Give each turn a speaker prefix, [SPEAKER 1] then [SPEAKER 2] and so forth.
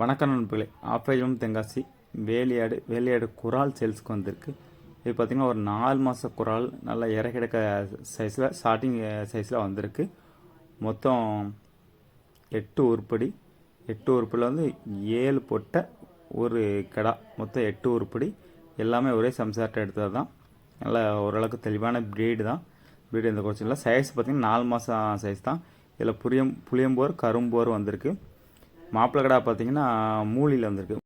[SPEAKER 1] வணக்கம் நண்பர்களே. ஆப்பையிலும் தென்காசி வேலியாடு வேலியாடு குரால் சேல்ஸ்க்கு வந்திருக்கு. இது பார்த்திங்கன்னா ஒரு நாலு மாத குரால் நல்லா இறக்கிடக்க சைஸில் ஸ்டார்டிங் சைஸில் வந்திருக்கு. மொத்தம் எட்டு உருப்படி எட்டு உருப்படியில் வந்து ஏழு பொட்டை ஒரு கடா மொத்தம் எட்டு உருப்படி. எல்லாமே ஒரே சம்சார்ட்டை எடுத்தது தான் நல்லா ஓரளவுக்கு தெளிவான ப்ரீடு தான். ப்ரீடு இந்த குறைச்சும் சைஸ் பார்த்திங்கன்னா நாலு மாதம் சைஸ் தான். இதில் புளியம் புளியம்போர் கரும்போர் வந்திருக்கு. மாப்பிள்ளை கடா பார்த்தீங்கன்னா மூலியில் வந்திருக்கு.